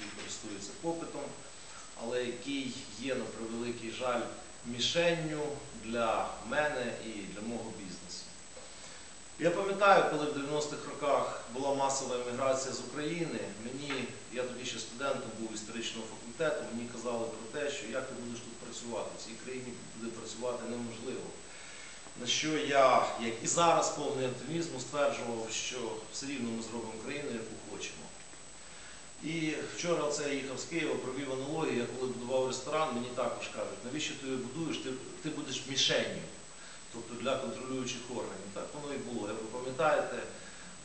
який користується попитом, але який є, на превеликий жаль, мішенню для мене і для мого бізнесу. Я пам'ятаю, коли в 90-х роках була масова еміграція з України, мені, я тоді ще студентом був історичного факультету, мені казали про те, що як ти будеш тут працювати, в цій країні туди працювати неможливо. На що я, як і зараз, повний оптимізму, стверджував, що все рівно ми зробимо країну, яку хочемо. І вчора я їхав з Києва, провів аналогію, я коли будував ресторан, мені також кажуть, навіщо ти будуєш, ти, ти будеш мішенню, тобто для контролюючих органів. Так воно і було. Як ви пам'ятаєте,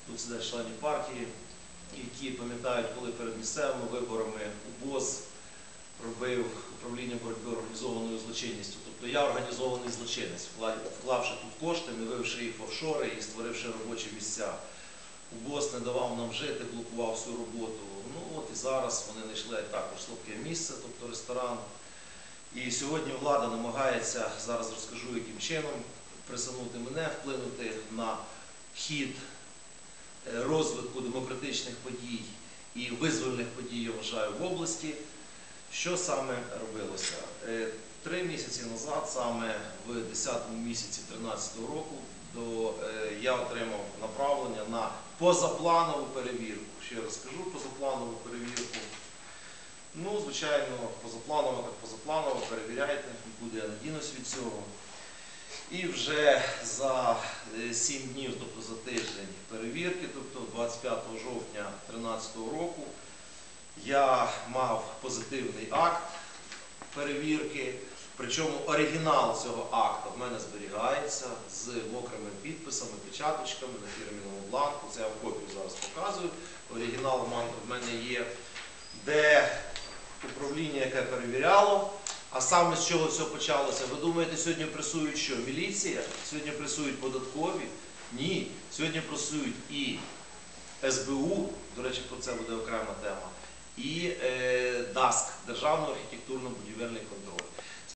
тут сидять члені партії, які пам'ятають, коли перед місцевими виборами УБОЗ робив управління боротьби організованою злочинністю. Тобто я організований злочинець, вклавши тут кошти, не вивши їх в офшори і створивши робочі місця. УБОС не давав нам жити, блокував всю роботу. Ну от і зараз вони знайшли також слабке місце, тобто ресторан. І сьогодні влада намагається, зараз розкажу, яким чином присунути мене, вплинути на хід е, розвитку демократичних подій і визвольних подій, я вважаю, в області. Що саме робилося? Е, Три місяці назад, саме в 10-му місяці 2013 року, е, я отримав направлення на позапланову перевірку. Ще раз скажу позапланову перевірку. Ну, звичайно, позапланово, так позапланово, перевіряйте, нікуди я не дінусь від цього. І вже за 7 днів, тобто за тиждень перевірки, тобто 25 жовтня 2013 року, я мав позитивний акт перевірки. Причому оригінал цього акта в мене зберігається з мокрими підписами, печаточками на фірміному бланку. Це я в копію зараз показую. Оригінал в мене є, де управління, яке перевіряло. А саме з чого все почалося? Ви думаєте, сьогодні пресують що? Міліція? Сьогодні пресують податкові? Ні. Сьогодні пресують і СБУ, до речі, про це буде окрема тема, і е, ДАСК, Державний архітектурно-будівельний контроль.